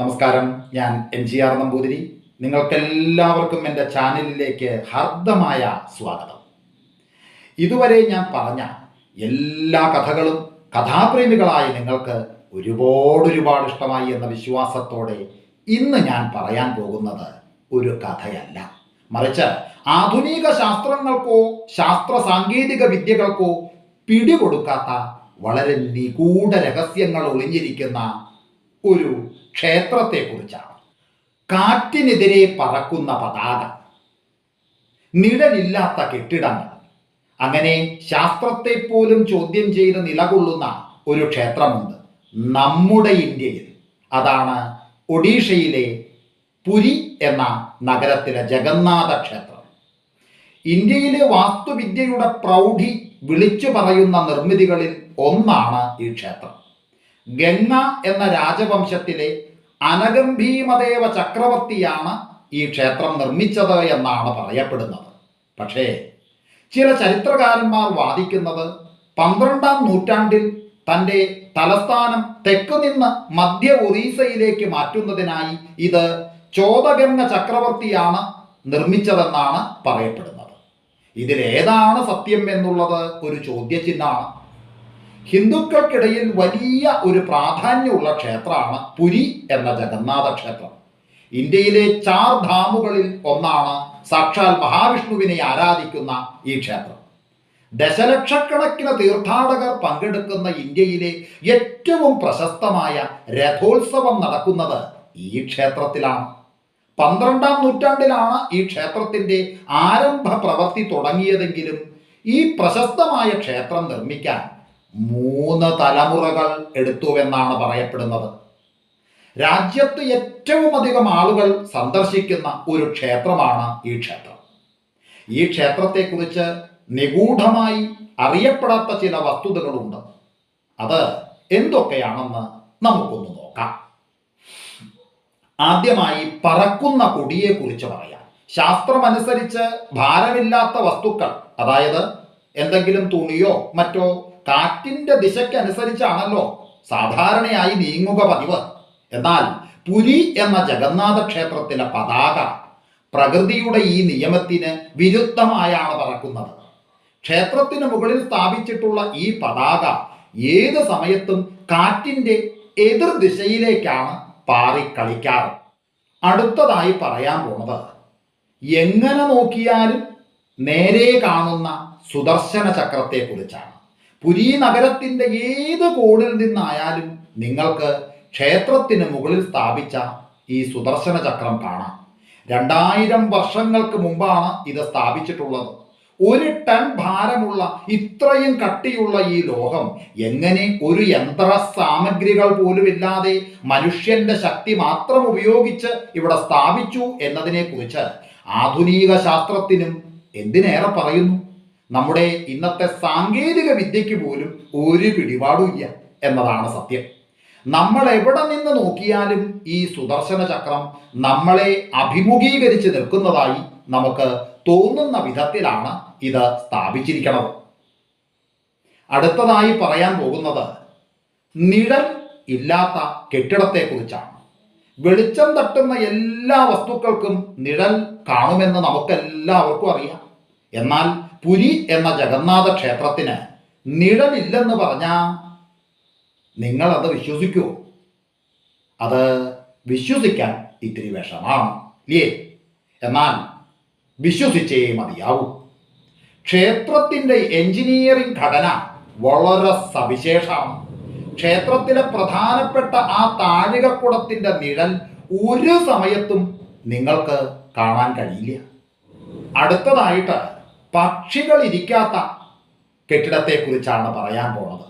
നമസ്കാരം. ഞാൻ M G R Namboothiri. നിങ്ങൾക്കെല്ലാവർക്കും എന്റെ ചാനലിലേക്ക് ഹാർദമായ സ്വാഗതം. ഇതുവരെ ഞാൻ പറഞ്ഞ എല്ലാ കഥകളും കഥാപ്രേമികളായ നിങ്ങൾക്ക് ഒരുപാട് ഒരുപാട് ഇഷ്ടമായി എന്ന വിശ്വാസത്തോടെ ഇന്ന് ഞാൻ പറയാൻ പോകുന്നത് ഒരു കഥയല്ല. മറിച്ച് ആധുനിക ശാസ്ത്രങ്ങൾക്കോ ശാസ്ത്ര സാങ്കേതിക വിദ്യകൾക്കോ പിടികൊടുക്കാത്ത വളരെ നിഗൂഢ രഹസ്യങ്ങൾ ഒളിഞ്ഞിരിക്കുന്ന ഒരു ക്ഷേത്രത്തെക്കുറിച്ചാണ്. കാറ്റിനെതിരെ പറക്കുന്ന പതാക. നിഴലില്ലാത്ത കെട്ടിടങ്ങൾ. അങ്ങനെ ശാസ്ത്രത്തെ പോലും ചോദ്യം ചെയ്ത് നിലകൊള്ളുന്ന ഒരു ക്ഷേത്രമുണ്ട് നമ്മുടെ ഇന്ത്യയിൽ. അതാണ് ഒഡീഷയിലെ പുരി എന്ന നഗരത്തിലെ ജഗന്നാഥ ക്ഷേത്രം. ഇന്ത്യയിലെ വാസ്തുവിദ്യയുടെ പ്രൗഢി വിളിച്ചു പറയുന്ന നിർമ്മിതികളിൽ ഒന്നാണ് ഈ ക്ഷേത്രം. ഗംഗ എന്ന രാജവംശത്തിലെ അനഗംഭീമദേവ ചക്രവർത്തിയാണ് ഈ ക്ഷേത്രം നിർമ്മിച്ചത് എന്നാണ് പറയപ്പെടുന്നത്. പക്ഷേ ചില ചരിത്രകാരന്മാർ വാദിക്കുന്നത് പന്ത്രണ്ടാം നൂറ്റാണ്ടിൽ തന്റെ തലസ്ഥാനം തെക്ക് നിന്ന് മധ്യ ഒറീസയിലേക്ക് മാറ്റുന്നതിനായി ഇത് ചോദഗംഗ ചക്രവർത്തിയാണ് നിർമ്മിച്ചതെന്നാണ് പറയപ്പെടുന്നത്. ഇതിലേതാണ് സത്യം എന്നുള്ളത് ഒരു ചോദ്യചിഹ്നമാണ്. ഹിന്ദുക്കൾക്കിടയിൽ വലിയ ഒരു പ്രാധാന്യമുള്ള ക്ഷേത്രമാണ് പുരി എന്ന ജഗന്നാഥ ക്ഷേത്രം. ഇന്ത്യയിലെ ചാർ ധാമുകളിൽ ഒന്നാണ് സാക്ഷാൽ മഹാവിഷ്ണുവിനെ ആരാധിക്കുന്ന ഈ ക്ഷേത്രം. ദശലക്ഷക്കണക്കിന് തീർത്ഥാടകർ പങ്കെടുക്കുന്ന ഇന്ത്യയിലെ ഏറ്റവും പ്രശസ്തമായ രഥോത്സവം നടക്കുന്നത് ഈ ക്ഷേത്രത്തിലാണ്. പന്ത്രണ്ടാം നൂറ്റാണ്ടിലാണ് ഈ ക്ഷേത്രത്തിന്റെ ആരംഭ പ്രവൃത്തി തുടങ്ങിയതെങ്കിലും ഈ പ്രശസ്തമായ ക്ഷേത്രം നിർമ്മിക്കാൻ മൂന്ന് തലമുറകൾ എടുത്തു എന്നാണ് പറയപ്പെടുന്നത്. രാജ്യത്ത് ഏറ്റവും അധികം ആളുകൾ സന്ദർശിക്കുന്ന ഒരു ക്ഷേത്രമാണ് ഈ ക്ഷേത്രം. ഈ ക്ഷേത്രത്തെക്കുറിച്ച് നിഗൂഢമായി അറിയപ്പെടാത്ത ചില വസ്തുതകളുണ്ട്. അത് എന്തൊക്കെയാണെന്ന് നമുക്കൊന്ന് നോക്കാം. ആദ്യമായി പറക്കുന്ന കൊടിയെക്കുറിച്ച് പറയാം. ശാസ്ത്രമനുസരിച്ച് ഭാരമില്ലാത്ത വസ്തുക്കൾ അതായത് എന്തെങ്കിലും തുണിയോ മറ്റോ കാറ്റിന്റെ ദിശയ്ക്കനുസരിച്ചാണല്ലോ സാധാരണയായി നീങ്ങുക പതിവ്. എന്നാൽ പുരി എന്ന ജഗന്നാഥ ക്ഷേത്രത്തിലെ പതാക പ്രകൃതിയുടെ ഈ നിയമത്തിന് വിരുദ്ധമായാണ് പറക്കുന്നത്. ക്ഷേത്രത്തിന് മുകളിൽ സ്ഥാപിച്ചിട്ടുള്ള ഈ പതാക ഏത് സമയത്തും കാറ്റിന്റെ എതിർ ദിശയിലേക്കാണ് പാറി കളിക്കാറ് അടുത്തതായി പറയാൻ പോണത് എങ്ങനെ നോക്കിയാലും നേരെ കാണുന്ന സുദർശന ചക്രത്തെക്കുറിച്ചാണ് പുരി നഗരത്തിന്റെ ഏത് കോണിൽ നിന്നായാലും നിങ്ങൾക്ക് ക്ഷേത്രത്തിന് മുകളിൽ സ്ഥാപിച്ച ഈ സുദർശന ചക്രം കാണാം. രണ്ടായിരം വർഷങ്ങൾക്ക് മുമ്പാണ് ഇത് സ്ഥാപിച്ചിട്ടുള്ളത്. ഒരു ടൺ ഭാരമുള്ള ഇത്രയും കട്ടിയുള്ള ഈ ലോഹം എങ്ങനെ ഒരു യന്ത്ര സാമഗ്രികൾ പോലുമില്ലാതെ മനുഷ്യന്റെ ശക്തി മാത്രം ഉപയോഗിച്ച് ഇവിടെ സ്ഥാപിച്ചു എന്നതിനെ കുറിച്ച് ആധുനിക ശാസ്ത്രത്തിനും എന്തിനേറെ പറയുന്നു? നമ്മുടെ ഇന്നത്തെ സാങ്കേതിക വിദ്യയ്ക്ക് പോലും ഒരു പിടിപാടുമില്ല എന്നതാണ് സത്യം. നമ്മൾ എവിടെ നിന്ന് നോക്കിയാലും ഈ സുദർശന ചക്രം നമ്മളെ അഭിമുഖീകരിച്ച് നിൽക്കുന്നതായി നമുക്ക് തോന്നുന്ന വിധത്തിലാണ് ഇത് സ്ഥാപിച്ചിരിക്കുന്നത്. അടുത്തതായി പറയാൻ പോകുന്നത് നിഴൽ ഇല്ലാത്ത കെട്ടിടത്തെക്കുറിച്ചാണ്. വെളിച്ചം തട്ടുന്ന എല്ലാ വസ്തുക്കൾക്കും നിഴൽ കാണുമെന്ന് നമുക്കെല്ലാവർക്കും അറിയാം. എന്നാൽ പുരി എന്ന ജഗന്നാഥ ക്ഷേത്രത്തിന് നിഴലില്ലെന്ന് പറഞ്ഞാൽ നിങ്ങൾ അത് വിശ്വസിക്കുമോ അത് വിശ്വസിക്കാൻ ഇത്തിരി വിഷമാണ് ഇല്ലേ? എന്നാൽ വിശ്വസിച്ചേ മതിയാവൂ. ക്ഷേത്രത്തിന്റെ എഞ്ചിനീയറിംഗ് ഘടന വളരെ സവിശേഷമാണ്. ക്ഷേത്രത്തിലെ പ്രധാനപ്പെട്ട ആ താഴികക്കുടത്തിന്റെ നിഴൽ ഒരു സമയത്തും നിങ്ങൾക്ക് കാണാൻ കഴിയില്ല. അടുത്തതായിട്ട് പക്ഷികൾ ഇരിക്കാത്ത കെട്ടിടത്തെക്കുറിച്ചാണ് പറയാൻ പോണത്.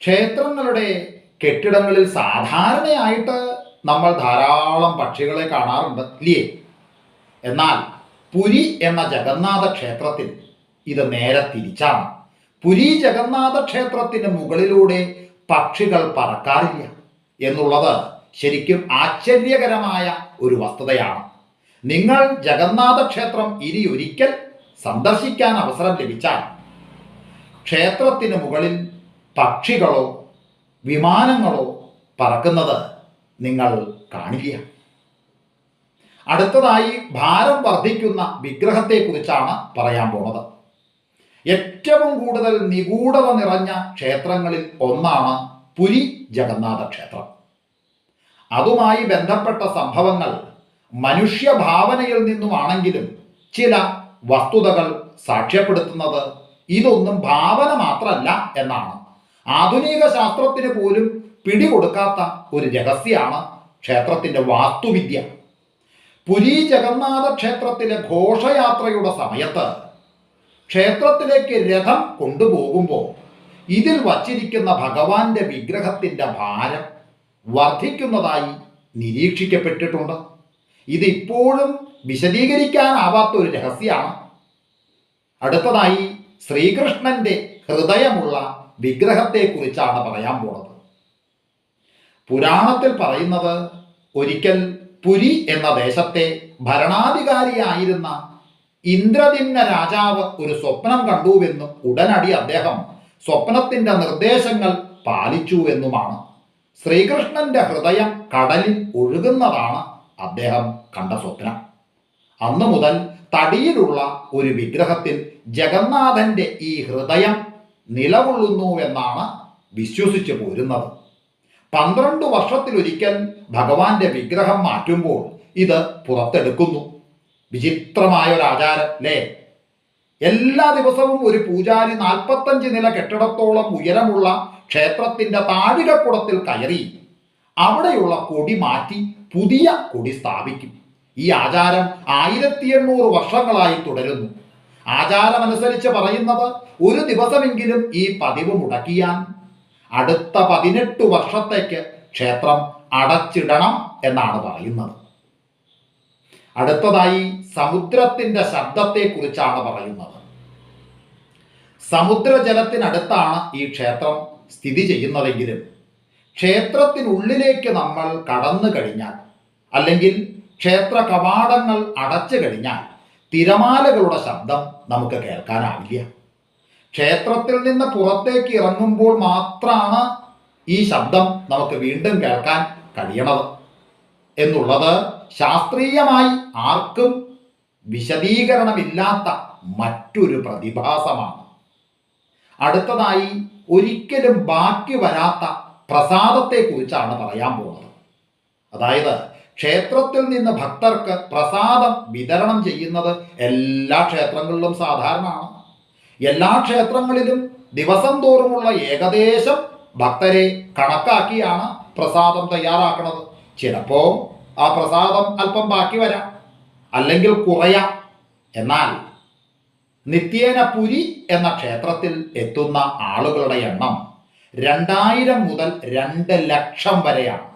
ക്ഷേത്രങ്ങളുടെ കെട്ടിടങ്ങളിൽ സാധാരണയായിട്ട് നമ്മൾ ധാരാളം പക്ഷികളെ കാണാറുണ്ട് ഇല്ലേ? എന്നാൽ പുരി എന്ന ജഗന്നാഥ ക്ഷേത്രത്തിൽ ഇത് നേരെ തിരിച്ചാണ്. പുരി ജഗന്നാഥ ക്ഷേത്രത്തിന് മുകളിലൂടെ പക്ഷികൾ പറക്കാറില്ല എന്നുള്ളത് ശരിക്കും ആശ്ചര്യകരമായ ഒരു വസ്തുതയാണ്. നിങ്ങൾ ജഗന്നാഥ ക്ഷേത്രം ഇനി ഒരിക്കൽ സന്ദർശിക്കാൻ അവസരം ലഭിച്ചാൽ ക്ഷേത്രത്തിന് മുകളിൽ പക്ഷികളോ വിമാനങ്ങളോ പറക്കുന്നത് നിങ്ങൾ കാണുക അടുത്തതായി ഭാരം വർദ്ധിക്കുന്ന വിഗ്രഹത്തെക്കുറിച്ചാണ് പറയാൻ പോണത്. ഏറ്റവും കൂടുതൽ നിഗൂഢത നിറഞ്ഞ ക്ഷേത്രങ്ങളിൽ ഒന്നാണ് പുരി ജഗന്നാഥ ക്ഷേത്രം അതുമായി ബന്ധപ്പെട്ട സംഭവങ്ങൾ മനുഷ്യഭാവനയിൽ നിന്നുമാണെങ്കിലും ചില വസ്തുതകൾ സാക്ഷ്യപ്പെടുത്തുന്നത് ഇതൊന്നും ഭാവന മാത്രമല്ല എന്നാണ്. ആധുനിക ശാസ്ത്രത്തിന് പോലും പിടികൊടുക്കാത്ത ഒരു രഹസ്യമാണ് ക്ഷേത്രത്തിന്റെ വാസ്തുവിദ്യ. പുരി ജഗന്നാഥ ക്ഷേത്രത്തിലെ ഘോഷയാത്രയുടെ സമയത്ത് ക്ഷേത്രത്തിലേക്ക് രഥം കൊണ്ടുപോകുമ്പോൾ ഇതിൽ വച്ചിരിക്കുന്ന ഭഗവാന്റെ വിഗ്രഹത്തിന്റെ ഭാരം വർദ്ധിക്കുന്നതായി നിരീക്ഷിക്കപ്പെട്ടിട്ടുണ്ട്. ഇത് ഇപ്പോഴും വിശദീകരിക്കാനാവാത്ത ഒരു രഹസ്യമാണ് അടുത്തതായി ശ്രീകൃഷ്ണന്റെ ഹൃദയമുള്ള വിഗ്രഹത്തെക്കുറിച്ചാണ് പറയാൻ പോണത്. പുരാണത്തിൽ പറയുന്നത് ഒരിക്കൽ പുരി എന്ന ദേശത്തെ ഭരണാധികാരിയായിരുന്ന ഇന്ദ്രദിന്ന രാജാവ് ഒരു സ്വപ്നം കണ്ടുവെന്നും ഉടനടി അദ്ദേഹം സ്വപ്നത്തിന്റെ നിർദ്ദേശങ്ങൾ പാലിച്ചുവെന്നുമാണ്. ശ്രീകൃഷ്ണന്റെ ഹൃദയം കടലിൽ ഒഴുകുന്നതാണ് അദ്ദേഹം കണ്ട സ്വപ്നം. അന്നു മുതൽ തടിയിലുള്ള ഒരു വിഗ്രഹത്തിൽ ജഗന്നാഥന്റെ ഈ ഹൃദയം നിലകൊള്ളുന്നുവെന്നാണ് വിശ്വസിച്ചു പോരുന്നത്. പന്ത്രണ്ട് വർഷത്തിലൊരിക്കൽ ഭഗവാന്റെ വിഗ്രഹം മാറ്റുമ്പോൾ ഇത് പുറത്തെടുക്കുന്നു. വിചിത്രമായ ഒരു ആചാരം അല്ലേ? എല്ലാ ദിവസവും ഒരു പൂജാരി നാൽപ്പത്തഞ്ച് നില കെട്ടിടത്തോളം ഉയരമുള്ള ക്ഷേത്രത്തിന്റെ താഴികക്കുടത്തിൽ കയറി അവിടെയുള്ള കൊടി മാറ്റി പുതിയ കൊടി സ്ഥാപിക്കും. ഈ ആചാരം ആയിരത്തി എണ്ണൂറ് വർഷങ്ങളായി തുടരുന്നു. ആചാരമനുസരിച്ച് പറയുന്നത് ഒരു ദിവസമെങ്കിലും ഈ പതിവ് മുടക്കിയാൽ അടുത്ത പതിനെട്ട് വർഷത്തേക്ക് ക്ഷേത്രം അടച്ചിടണം എന്നാണ് പറയുന്നത്. അടുത്തതായി സമുദ്രത്തിന്റെ ശബ്ദത്തെക്കുറിച്ചാണ് പറയുന്നത്. സമുദ്രജലത്തിനടുത്താണ് ഈ ക്ഷേത്രം സ്ഥിതി ചെയ്യുന്നതെങ്കിലും ക്ഷേത്രത്തിനുള്ളിലേക്ക് നമ്മൾ കടന്നു കഴിഞ്ഞാൽ അല്ലെങ്കിൽ ക്ഷേത്ര കവാടങ്ങൾ അടച്ചു കഴിഞ്ഞാൽ തിരമാലകളുടെ ശബ്ദം നമുക്ക് കേൾക്കാനാവില്ല. ക്ഷേത്രത്തിൽ നിന്ന് പുറത്തേക്ക് ഇറങ്ങുമ്പോൾ മാത്രമാണ് ഈ ശബ്ദം നമുക്ക് വീണ്ടും കേൾക്കാൻ കഴിയണത്. എന്നുള്ളത് ശാസ്ത്രീയമായി ആർക്കും വിശദീകരണമില്ലാത്ത മറ്റൊരു പ്രതിഭാസമാണ്. അടുത്തതായി ഒരിക്കലും ബാക്കി വരാത്ത പ്രസാദത്തെക്കുറിച്ചാണ് പറയാൻ പോകുന്നത്. അതായത് ക്ഷേത്രത്തിൽ നിന്ന് ഭക്തർക്ക് പ്രസാദം വിതരണം ചെയ്യുന്നത് എല്ലാ ക്ഷേത്രങ്ങളിലും സാധാരണമാണ്. എല്ലാ ക്ഷേത്രങ്ങളിലും ദിവസം തോറുമുള്ള ഏകദേശം ഭക്തരെ കണക്കാക്കിയാണ് പ്രസാദം തയ്യാറാക്കുന്നത്. ചിലപ്പോൾ ആ പ്രസാദം അല്പം ബാക്കി വരാം അല്ലെങ്കിൽ കുറയാം. എന്നാൽ നിത്യേന പുരി എന്ന ക്ഷേത്രത്തിൽ എത്തുന്ന ആളുകളുടെ എണ്ണം രണ്ടായിരം മുതൽ രണ്ട് ലക്ഷം വരെയാണ്.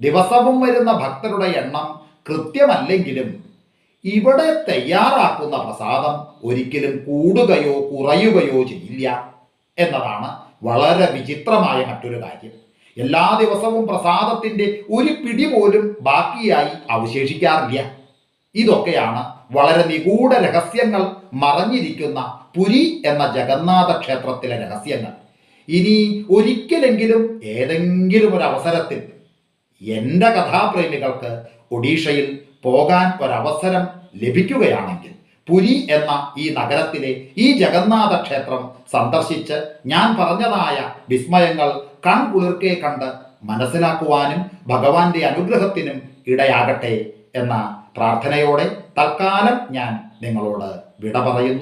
ദിവസവും വരുന്ന ഭക്തരുടെ എണ്ണം കൃത്യമല്ലെങ്കിലും ഇവിടെ തയ്യാറാക്കുന്ന പ്രസാദം ഒരിക്കലും കൂടുകയോ കുറയുകയോ ചെയ്യില്ല എന്നതാണ് വളരെ വിചിത്രമായ മറ്റൊരു കാര്യം. എല്ലാ ദിവസവും പ്രസാദത്തിന്റെ ഒരു പിടി പോലും ബാക്കിയായി അവശേഷിക്കാറില്ല. ഇതൊക്കെയാണ് വളരെ നിഗൂഢ രഹസ്യങ്ങൾ മറഞ്ഞിരിക്കുന്ന പുരി എന്ന ജഗന്നാഥ ക്ഷേത്രത്തിലെ രഹസ്യങ്ങൾ. ഇനി ഒരിക്കലെങ്കിലും ഏതെങ്കിലും ഒരു അവസരത്തിൽ എന്റെ കഥാപ്രേമികൾക്ക് ഒഡീഷയിൽ പോകാൻ ഒരവസരം ലഭിക്കുകയാണെങ്കിൽ പുരി എന്ന ഈ നഗരത്തിലെ ഈ ജഗന്നാഥ ക്ഷേത്രം സന്ദർശിച്ച് ഞാൻ പറഞ്ഞതായ വിസ്മയങ്ങൾ കൺകുളിർക്കെ കണ്ട് മനസ്സിലാക്കുവാനും ഭഗവാന്റെ അനുഗ്രഹത്തിനും ഇടയാകട്ടെ എന്ന പ്രാർത്ഥനയോടെ തൽക്കാലം ഞാൻ നിങ്ങളോട് വിട പറയുന്നു.